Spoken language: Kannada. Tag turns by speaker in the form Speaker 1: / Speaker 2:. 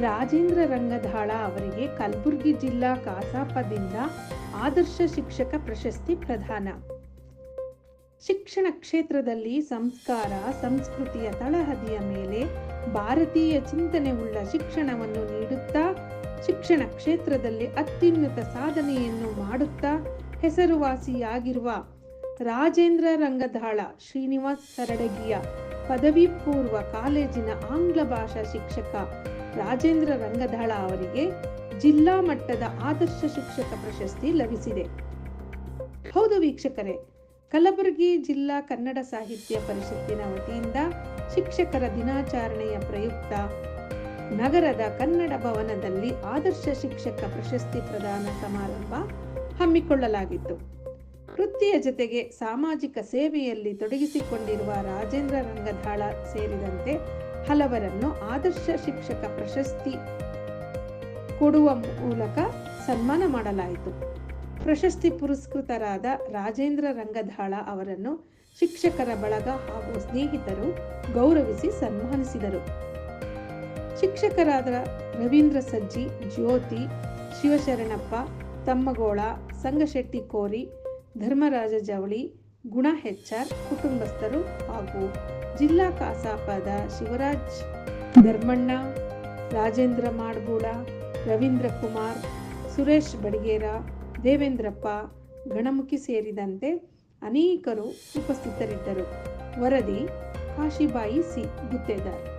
Speaker 1: ರಾಜೇಂದ್ರ ರಂಗಧಾಳ ಅವರಿಗೆ ಕಲಬುರಗಿ ಜಿಲ್ಲಾ ಕಸಾಪದಿಂದ ಆದರ್ಶ ಶಿಕ್ಷಕ ಪ್ರಶಸ್ತಿ ಪ್ರದಾನ. ಶಿಕ್ಷಣ ಕ್ಷೇತ್ರದಲ್ಲಿ ಸಂಸ್ಕಾರ, ಸಂಸ್ಕೃತಿಯ ತಳಹದಿಯ ಮೇಲೆ ಭಾರತೀಯ ಚಿಂತನೆ ಉಳ್ಳ ಶಿಕ್ಷಣವನ್ನು ನೀಡುತ್ತಾ, ಶಿಕ್ಷಣ ಕ್ಷೇತ್ರದಲ್ಲಿ ಅತ್ಯುನ್ನತ ಸಾಧನೆಯನ್ನು ಮಾಡುತ್ತಾ ಹೆಸರುವಾಸಿಯಾಗಿರುವ ರಾಜೇಂದ್ರ ರಂಗಧಾಳ ಶ್ರೀನಿವಾಸ್ ಸರಡಗಿಯ ಪದವಿ ಪೂರ್ವ ಕಾಲೇಜಿನ ಆಂಗ್ಲ ಭಾಷಾ ಶಿಕ್ಷಕ ರಾಜೇಂದ್ರ ರಂಗಧಳ ಅವರಿಗೆ ಜಿಲ್ಲಾ ಮಟ್ಟದ ಆದರ್ಶ ಶಿಕ್ಷಕ ಪ್ರಶಸ್ತಿ ಲಭಿಸಿದೆ. ಹೌದು ವೀಕ್ಷಕರೇ, ಕಲಬುರಗಿ ಜಿಲ್ಲಾ ಕನ್ನಡ ಸಾಹಿತ್ಯ ಪರಿಷತ್ತಿನ ವತಿಯಿಂದ ಶಿಕ್ಷಕರ ದಿನಾಚರಣೆಯ ಪ್ರಯುಕ್ತ ನಗರದ ಕನ್ನಡ ಭವನದಲ್ಲಿ ಆದರ್ಶ ಶಿಕ್ಷಕ ಪ್ರಶಸ್ತಿ ಪ್ರದಾನ ಸಮಾರಂಭ ಹಮ್ಮಿಕೊಳ್ಳಲಾಗಿತ್ತು. ವೃತ್ತಿಯ ಜೊತೆಗೆ ಸಾಮಾಜಿಕ ಸೇವೆಯಲ್ಲಿ ತೊಡಗಿಸಿಕೊಂಡಿರುವ ರಾಜೇಂದ್ರ ರಂಗಧಾಳ ಸೇರಿದಂತೆ ಹಲವರನ್ನು ಆದರ್ಶ ಶಿಕ್ಷಕ ಪ್ರಶಸ್ತಿ ಕೊಡುವ ಮೂಲಕ ಸನ್ಮಾನ ಮಾಡಲಾಯಿತು. ಪ್ರಶಸ್ತಿ ಪುರಸ್ಕೃತರಾದ ರಾಜೇಂದ್ರ ರಂಗಧಾಳ ಅವರನ್ನು ಶಿಕ್ಷಕರ ಬಳಗ ಹಾಗೂ ಸ್ನೇಹಿತರು ಗೌರವಿಸಿ ಸನ್ಮಾನಿಸಿದರು. ಶಿಕ್ಷಕರಾದ ರವೀಂದ್ರ ಸಜ್ಜಿ, ಜ್ಯೋತಿ, ಶಿವಶರಣಪ್ಪ, ತಮ್ಮಗೋಳ, ಸಂಗಶೆಟ್ಟಿ ಕೋರಿ ಧರ್ಮರಾಜ ಜವಳಿ, ಗುಣ ಹೆಚ್ಚಾರ್ ಕುಟುಂಬಸ್ಥರು ಹಾಗೂ ಜಿಲ್ಲಾ ಕಸಾಪದ ಶಿವರಾಜ್ ಧರ್ಮಣ್ಣ, ರಾಜೇಂದ್ರ ಮಾಡ್ಬೂಳ ರವೀಂದ್ರ ಕುಮಾರ್, ಸುರೇಶ್ ಬಡಿಗೇರ, ದೇವೇಂದ್ರಪ್ಪ, ಗಣಮುಖಿ ಸೇರಿದಂತೆ ಅನೇಕರು ಉಪಸ್ಥಿತರಿದ್ದರು. ವರದಿ ಕಾಶಿಬಾಯಿ ಸಿ. ಗುತ್ತೇದಾರ್.